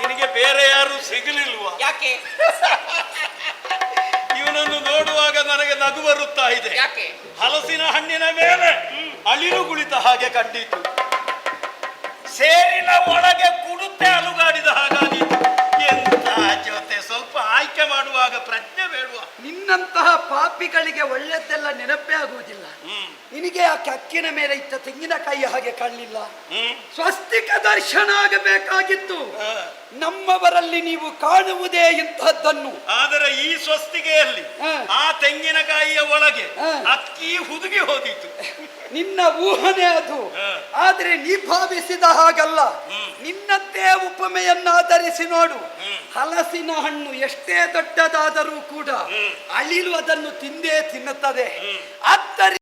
ನಿನಗೆ ಬೇರೆ ಯಾರು ಸಿಗಲಿಲ್ವಾ? ಯಾಕೆ? ಇವನನ್ನು ನೋಡುವಾಗ ನನಗೆ ನಗು ಬರುತ್ತಾ ಇದೆ. ಯಾಕೆ? ಹಲಸಿನ ಹಣ್ಣಿನ ಮೇಲೆ ಅಳಿಲು ಕುಳಿತ ಹಾಗೆ ಕಂಡಿತು. ಸೇರಿನ ಒಳಗೆ ಬೇಡುವ ನಿನ್ನಂತಹ ಪಾಪಿಗಳಿಗೆ ಒಳ್ಳೆದ್ದೆಲ್ಲ ನೆನಪೇ ಆಗುವುದಿಲ್ಲ. ನಿನಗೆ ಆ ಕಕ್ಕಿನ ಮೇಲೆ ಇತ್ತ ತೆಂಗಿನಕಾಯಿ ಹಾಗೆ ಕಾಣಲಿಲ್ಲ. ಸ್ವಸ್ತಿಕ ದರ್ಶನ ಆಗಬೇಕಾಗಿತ್ತು. ನಮ್ಮವರಲ್ಲಿ ನೀವು ಕಾಣುವುದೇ ಇಂತಹದ್ದನ್ನು. ಆದರೆ ಈ ಸ್ವಸ್ತಿಗೆಯಲ್ಲಿ ಆ ತೆಂಗಿನಕಾಯಿಯ ಒಳಗೆ ಅಕ್ಕಿ ಹುದುಗಿ ಹೋದಿತ್ತು ನಿನ್ನ ಊಹನೆ ಅದು. ಆದ್ರೆ ನೀ ಭಾವಿಸಿದ ಹಾಗಲ್ಲ. ನಿನ್ನದ್ದೇ ಉಪಮೆಯನ್ನಾಧರಿಸಿ ನೋಡು. ಹಲಸಿನ ಹಣ್ಣು ಎಷ್ಟೇ ದೊಡ್ಡದಾದರೂ ಕೂಡ ಅಳಿಲು ಅದನ್ನು ತಿಂದೇ ತಿನ್ನುತ್ತದೆ. ಆದ್ದರಿಂದ